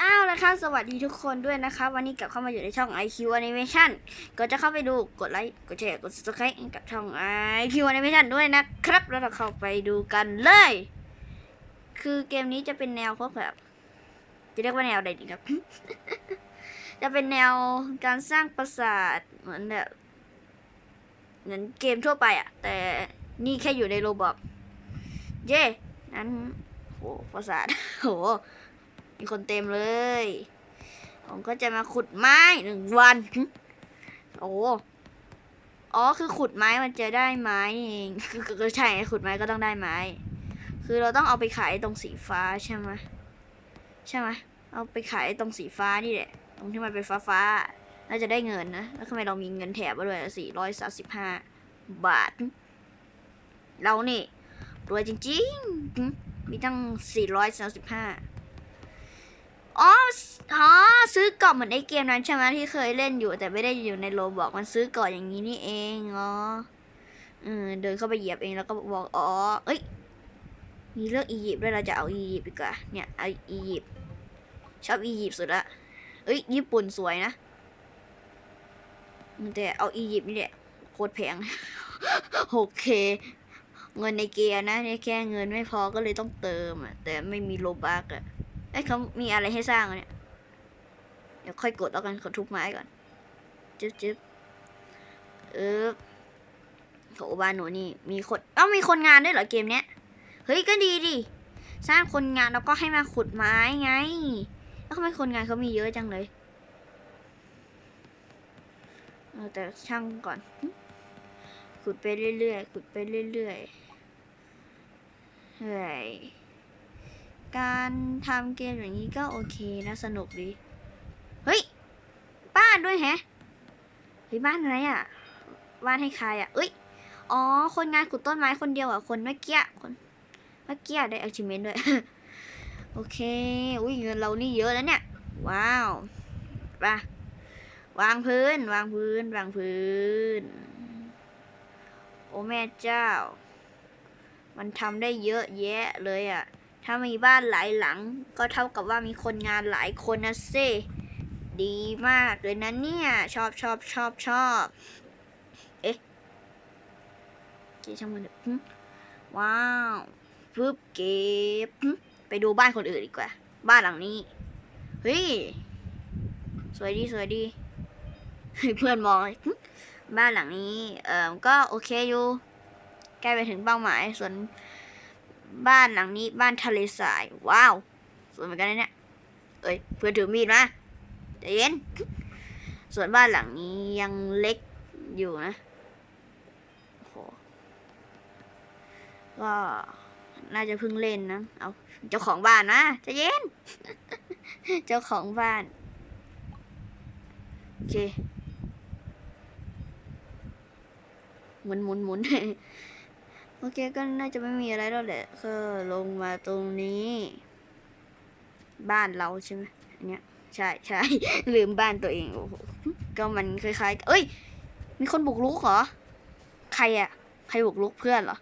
อ้าวแล้วครับสวัสดีทุกคนด้วยนะคะ วันนี้กลับเข้ามาอยู่ในช่อง IQ Animation ก็จะเข้าไปดูกดไลค์กดแชร์กด subscribe กับช่อง IQ Animation ด้วยนะครับ แล้วเราเข้าไปดูกันเลย คือเกมนี้จะเป็นแนวพวกแบบ จะเรียกว่าแนวอะไรดีครับ จะเป็นแนวการสร้างปราสาทเหมือนแบบเหมือนเกมทั่วไปอะแต่นี่แค่อยู่ในโรบอกเย่นั้นโหปราสาทโห มีคนเต็มเลย ผมก็จะมาขุดไม้หนึ่งวัน โอ้อ๋อคือขุดไม้มันจะได้ไม้เองคือใช่ขุดไม้ก็ต้องได้ไม้ คือเราต้องเอาไปขายตรงสีฟ้าใช่ไหมใช่ไหมเอาไปขายตรงสีฟ้านี่แหละ ตรงที่มันเป็นฟ้าฟ้าน่าจะได้เงินนะ แล้วทำไมเรามีเงินแถบมาด้วยสี่ร้อยสาสิบห้าบาท เรานี่รวยจริงๆ มีตั้งสี่ร้อยสาสิบห้า อ๋ออ๋อซื้อกล่องเหมือนไอเกมนั้นใช่ไหมที่เคยเล่นอยู่ แต่ไม่ได้อยู่ในโรบอกมันซื้อก่อนอย่างนี้นี่เองอ๋อเออเดินเข้าไปเหยียบเองแล้วก็บอกอ๋อเอ้ยมีเลือกอียิปต์ด้วยเราจะเอาอียิปต์ดีกว่าเนี่ยเอาอียิปต์ชอบอียิปต์สุดละเอ้ยญี่ปุ่นสวยนะแต่เอาอียิปต์นี่แหละโคตรแพงโอเคเงินในเกมนะเนี่ยแค่เงินไม่พอก็เลยต้องเติมอะแต่ไม่มีโลบักอะ เอ้ยเขามีอะไรให้สร้างอะเนี่ย เดี๋ยวค่อยกดแล้วกันขอทุบไม้ก่อน จึ๊บจึ๊บเออโหบ้านหนูนี่มีคนเอ้ามีคนงานด้วยเหรอเกมเนี้ย เฮ้ยก็ดีดิ สร้างคนงานแล้วก็ให้มาขุดไม้ไง แล้วทำไมคนงานเขามีเยอะจังเลยเออแต่ช่างก่อน ขุดไปเรื่อยๆ ขุดไปเรื่อยๆเฮ้ย การทำเกมอย่างนี้ก็โอเคนะสนุกดี เฮ้ย บ้านด้วยแฮะเฮ้ยบ้านอะไรอะบ้านให้ใครอะเอ้ยอ๋อ คนงานขุดต้นไม้คนเดียวอะ คนเมื่อกี้คนเมื่อกี้ได้ achievement ด้วย โอเค อุ้ยเงินเรานี่เยอะแล้วเนี่ย ว้าวไปวางพื้น วางพื้น วางพื้น โอ้แม่เจ้า มันทำได้เยอะแยะเลยอะ ถ้ามีบ้านหลายหลัง ก็เท่ากับว่ามีคนงานหลายคนนะเซดีมากเลยนะเนี่ย ชอบชอบชอบชอบเอ๊ะเก็บช่างมันเถอะหึว้าวปึ๊บเก็บไปดูบ้านคนอื่นดีกว่า บ้านหลังนี้ เฮ้ย สวยดีสวยดีเพื่อนมองบ้านหลังนี้ เอ่อก็โอเคอยู่ ใกล้ไปถึงเป้าหมาย ส่วน บ้านหลังนี้บ้านทะเลทราย ว้าวสวยเหมือนกันนะเนี่ยเอ้ยเพื่อนถือมีดมาใจเย็น ส่วนบ้านหลังนี้ยังเล็กอยู่นะโอ้โหก็น่าจะเพิ่งเล่นนะ เอาเจ้าของบ้านนะใจเย็น เจ้าของบ้าน โอเคหมุนหมุนหมุน โอเคก็น่าจะไม่มีอะไรแล้วแหละก็ลงมาตรงนี้ บ้านเราใช่ไหมอันเนี้ยใช่ใช่ลืมบ้านตัวเองโอ้โหก็มันคล้ายๆ เอ้ย มีคนบุกรุกเหรอ ใครอะใครบุกรุกเพื่อนเหรอ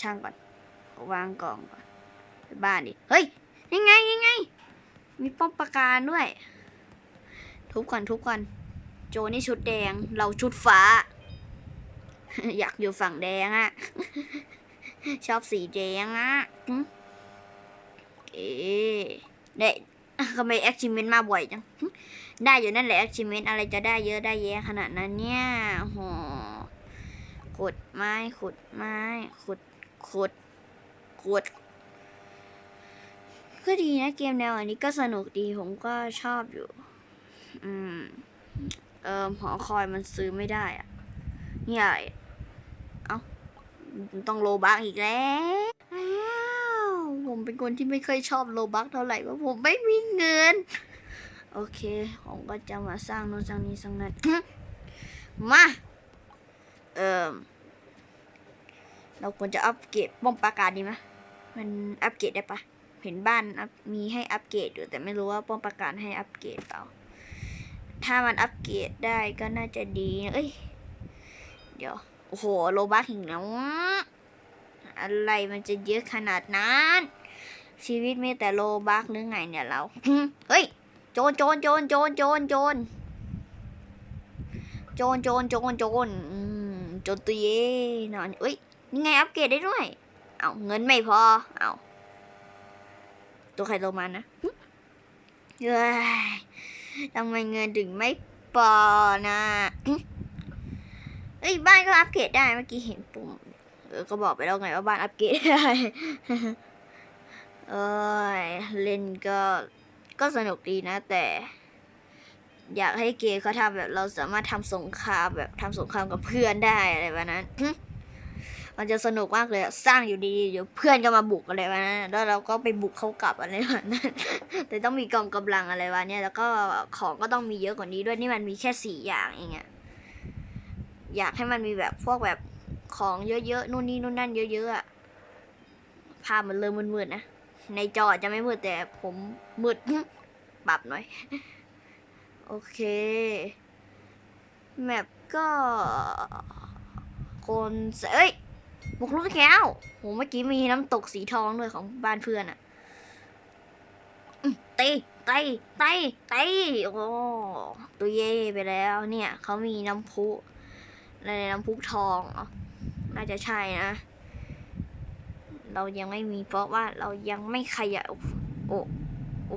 ช่างก่อน วางกล่องก่อนไปบ้านดิ เฮ้ย ยังไงยังไง มีป้อมปราการด้วย ทุบก่อนทุบก่อน โจนี่ชุดแดง เราชุดฟ้า อยากอยู่ฝั่งแดงอะชอบสีแดงอะหึเอ๊ะได้ทำไมแอคชิเมนมาบ่อยจัง ได้อยู่นั่นแหละแอคชิเมนอะไรจะได้เยอะได้แยะขนาดนั้นเนี่ยโหขุดไม้ขุดไม้ขุดขุดขุด ก็ดีนะเกมแนวอันนี้ก็สนุกดีผมก็ชอบอยู่ อืม เออหอคอยมันซื้อไม่ได้อะ เนี่ยอะไรเอ้าต้องโลบักอีกแล้วผมเป็นคนที่ไม่เคยชอบโลบักเท่าไหร่เพราะผมไม่มีเงิน โอเค ผมก็จะมาสร้างโน่นสร้างนี้สร้างนั้นมาเอ่อเราควรจะอัปเกรดป้อมปราการดีไหมมันอัปเกรดได้ปะเห็นบ้านมีให้อัปเกรดอยู่แต่ไม่รู้ว่าป้อมปราการให้อัปเกรดเปล่า ถ้ามันอัปเกรดได้ก็น่าจะดี เอ้ย เดี๋ยว โอ้โห โลบักถึงแล้วอะอะไรมันจะเยอะขนาดนั้น ชีวิตมีแต่โลบักหรือไงเนี่ยเรา เฮ้ย โจรโจรโจรโจรโจรโจรโจรโจรโจรโจรอืมโจรตัวเย่นอนเอ้ยนี่ไงอัปเกรดได้ด้วย เอาเงินไม่พอ เอาตัวใครตัวมันนะเฮ้ยทำไมเงินถึงไม่พอนะ เอ้ยบ้านก็อัปเกรดได้เมื่อกี้เห็นปุ่มเออก็บอกไปแล้วไงว่าบ้านอัปเกรดได้เอ้ยเล่นก็ก็สนุกดีนะ แต่ อยากให้เกมเขาทำแบบเราสามารถทำสงครามแบบทำสงครามกับเพื่อนได้อะไรแบบนั้นมันจะสนุกมากเลยสร้างอยู่ดีเดี๋ยวเพื่อนก็มาบุกอะไรแบบนั้นแล้วเราก็ไปบุกเขากลับอะไรแบบนั้นแต่ต้องมีกองกำลังอะไรวะเนี่ยแล้วก็ของก็ต้องมีเยอะกว่านี้ด้วยนี่มันมีแค่สี่อย่างเองอะ อยากให้มันมีแบบพวกแบบของเยอะๆนู่นนี่นู่นนั่นเยอะๆอะภาพมันเริ่มมืดๆนะ ในจออาจจะไม่มืดแต่ผมมืดปรับหน่อย โอเค แมปก็ คนเอ้ยบุกลุกแก้วโหเมื่อกี้มีน้ำตกสีทองด้วยของบ้านเพื่อนอะอืมตีตีตีตีโอ้ตัวเย่ไปแล้วเนี่ย เขามีน้ำพุ อะไรน้ำพุทองเหรอน่าจะใช่นะ เรายังไม่มีเพราะว่าเรายังไม่ขยายโอ้โอ้โอ้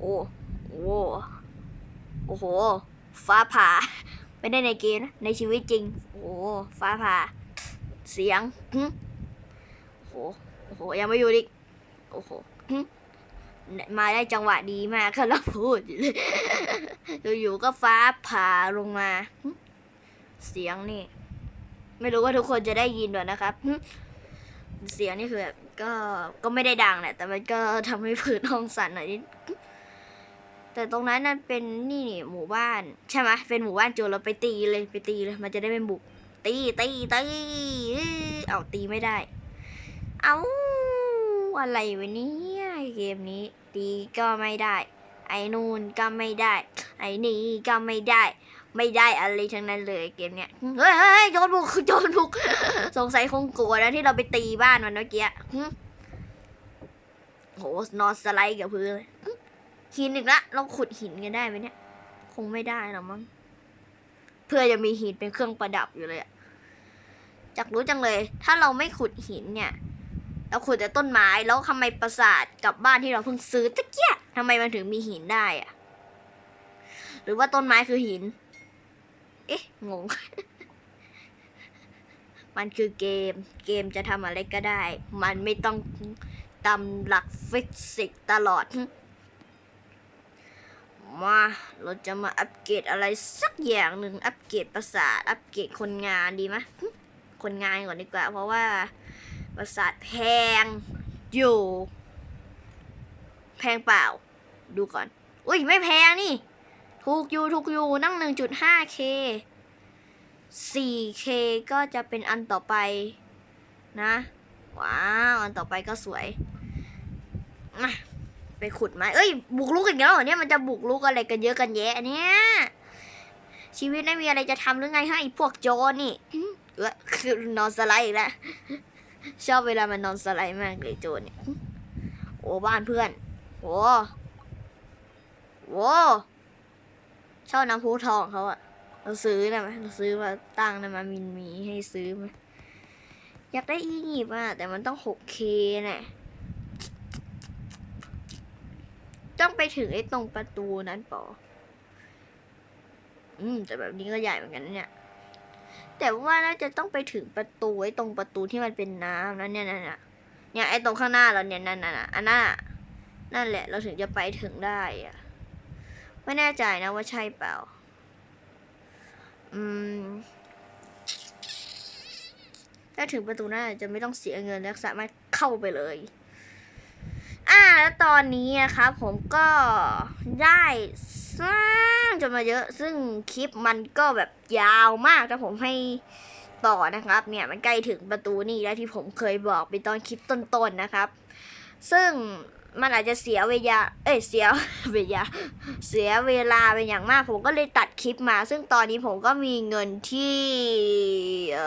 โอ้โอ้โอ้โหฟ้าผ่า ไม่ได้ในเกมนะ ในชีวิตจริง โอ้โหฟ้าผ่า เสียงโอ้โห โอ้โห ยังไม่อยู่ดิโอ้โห มาได้จังหวะดีมากกำลังพูดอยู่เลยอยู่ๆก็ฟ้าผ่าลงมา เสียงนี่ ไม่รู้ว่าทุกคนจะได้ยินด้วยนะครับ เสียงนี่คือแบบก็ก็ไม่ได้ดังแหละ แต่มันก็ทำให้พื้นห้องสั่นหน่อยนิดแต่ตรงนั้นนั่นเป็นนี่นี่หมู่บ้าน ใช่ไหมเป็นหมู่บ้านโจรเราไปตีเลยไปตีเลย มันจะได้ไม่บุก ตีตีตีเอาตีไม่ได้ เอาอะไรวะเนี่ย เกมนี้ตีก็ไม่ได้ ไอ้นู่นก็ไม่ได้ ไอ้นี่ก็ไม่ได้ ไม่ได้อะไรทั้งนั้นเลยเกมเนี้ยเฮ้ยเฮ้ยโจรบุกโจรบุก สงสัยคงกลัวนะที่เราไปตีบ้านมันเมื่อกี้หึโหนอนสไลด์กับพื้นเลยหินอีกละเราขุดหินกันได้ไหมเนี่ย คงไม่ได้หรอกมั้งเพื่อจะมีหินเป็นเครื่องประดับอยู่เลยอะจักรู้จังเลย ถ้าเราไม่ขุดหินเนี่ย เราขุดแต่ต้นไม้แล้วทำไมปราสาทกับบ้านที่เราเพิ่งซื้อตะเกียะทำไมมันถึงมีหินได้อะหรือว่าต้นไม้คือหิน เอ๊ะ งง มันคือเกม เกมจะทำอะไรก็ได้ มันไม่ต้องตามหลักฟิสิกส์ตลอด มา เราจะมาอัปเกรดอะไรสักอย่างหนึ่ง อัปเกรดประสาท อัปเกรดคนงานดีไหมคนงานก่อนดีกว่า เพราะว่า ประสาทแพงอยู่ แพงเปล่า ดูก่อน อุ้ยไม่แพงนี่ ถูกอยู่ถูกอยู่นั่ง 1.5k 4k ก็จะเป็นอันต่อไปนะ ว้าว อันต่อไปก็สวยมาไปขุดไม้เอ้ย บุกลุกอีกแล้วเนี่ยมันจะบุกลุกอะไรกันเยอะกันแยะเนี่ยชีวิตไม่มีอะไรจะทำหรือไงให้พวกโจรนี่เออคือนอนสไลด์อีกแล้ว ชอบเวลามันนอนสไลด์มากเลยโจรเนี่ยโอ้บ้านเพื่อนโอ้โว้ชอบน้ำพุทองเขาอะเราซื้อได้ไหมเราซื้อมาตั้งได้ไหมมินมีให้ซื้อไหมอยากได้อียิปต์อะแต่มันต้อง 6K น่ะต้องไปถึงไอ้ตรงประตูนั้นปออืม แต่แบบนี้ก็ใหญ่เหมือนกันเนี่ย แต่ว่าน่าจะต้องไปถึงประตูไอ้ตรงประตูที่มันเป็นน้ำนั่นเนี่ยนั่นน่ะเนี่ยไอ้ตรงข้างหน้าเราเนี่ยนั่นน่ะน่ะอันน่ะนั่นแหละเราถึงจะไปถึงได้อะไม่แน่ใจนะว่าใช่เปล่า อืมถ้าถึงประตูน่าจะไม่ต้องเสียเงินและสามารถเข้าไปเลย อ่าแล้วตอนนี้นะครับผมก็ได้สร้าง จนมาเยอะ ซึ่งคลิปมันก็แบบยาวมากแต่ผมให้ต่อนะครับ เนี่ยมันใกล้ถึงประตูนี่แล้วที่ผมเคยบอกไปตอนคลิปต้นๆนะครับ ซึ่งมันอาจจะเสียเวลา เอ้ยเสียเวลา เสียเวลาเป็นอย่างมาก ผมก็เลยตัดคลิปมา ซึ่งตอนนี้ผมก็มีเงินที่เ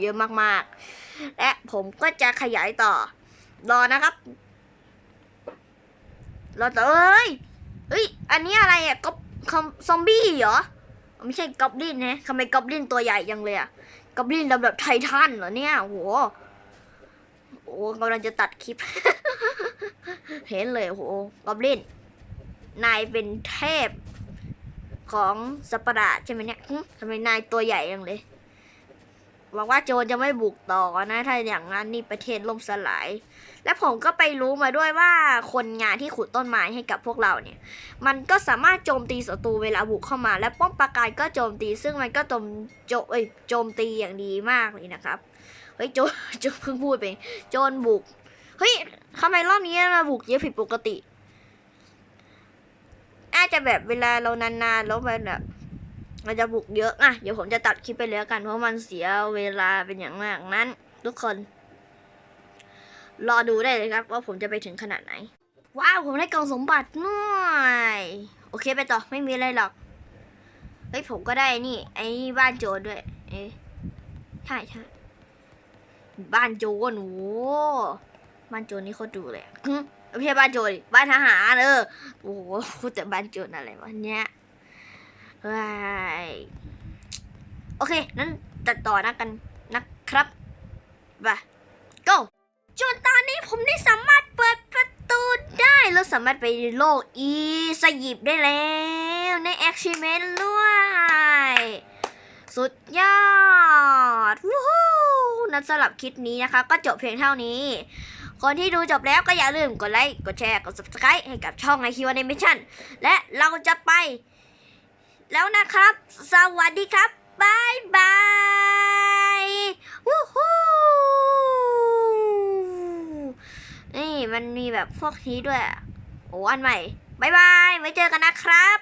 เยอะมากๆ และผมก็จะขยายต่อ รอนะครับ รอต่อเอ้ยเฮ้ย อันนี้อะไรอะก๊อบ คอมซอมบี้เหรอ ไม่ใช่กอบลินนะทำไมกอบลินตัวใหญ่ยังเลยอะกอบลินแบบไททันเหรอเนี่ยโหโอ้กำลังจะตัดคลิป เห็นเลยโหกอบลินนายเป็นเทพของสัตว์ประหลาใช่ไหมเนี่ยทำไมนายตัวใหญ่ยังเลย หวังว่าโจรจะไม่บุกต่อนะ ถ้าอย่างนั้นนี่ประเทศล่มสลาย และผมก็ไปรู้มาด้วยว่าคนงานที่ขุดต้นไม้ให้กับพวกเราเนี่ย มันก็สามารถโจมตีศัตรูเวลาบุกเข้ามา และป้อมปราการก็โจมตี ซึ่งมันก็โจมโจเอ้ยโจมตีอย่างดีมากเลยนะครับ เฮ้ยโจโจเพิ่งพูดไป โจรบุก เฮ้ยทำไมรอบนี้มาบุกเยอะผิดปกติ อาจจะแบบเวลาเรานานๆแล้วมันแบบ มันจะบุกเยอะอะเดี๋ยวผมจะตัดคลิปไปเลยแล้วกัน เพราะมันเสียเวลาเป็นอย่างมากนั้น ทุกคน รอดูได้เลยครับ ว่าผมจะไปถึงขนาดไหน ว้าว ผมได้กล่องสมบัติหน่อยโอเคไปต่อไม่มีอะไรหรอกเฮ้ยผมก็ได้นี่ ไอ้บ้านโจรด้วย เอ๊ะใช่ใช่บ้านโจรโอ้บ้านโจรนี่เขาดูเลยอะหึไม่ใช่บ้านโจรบ้านทหารเออโอ้โหแต่บ้านโจรอะไรวะเนี้ย โอเค นั้นตัดต่อนะกันนะครับไป go จนตอนนี้ผมได้สามารถเปิดประตูได้แล้วสามารถไปโลกอีสยิปได้แล้วใน achievement ด้วย สุดยอดวู้ฮู้นั้นสำหรับคลิปนี้นะคะ ก็จบเพียงเท่านี้คนที่ดูจบแล้วก็อย่าลืมกดไลค์ กดแชร์ กด subscribe ให้กับช่องไอคิวแอนิเมชั่นและเราจะไป แล้วนะครับ สวัสดีครับ บายบายวู้ฮู้นี่มันมีแบบพวกนี้ด้วย โอ้อันใหม่บายบายไว้เจอกันนะครับ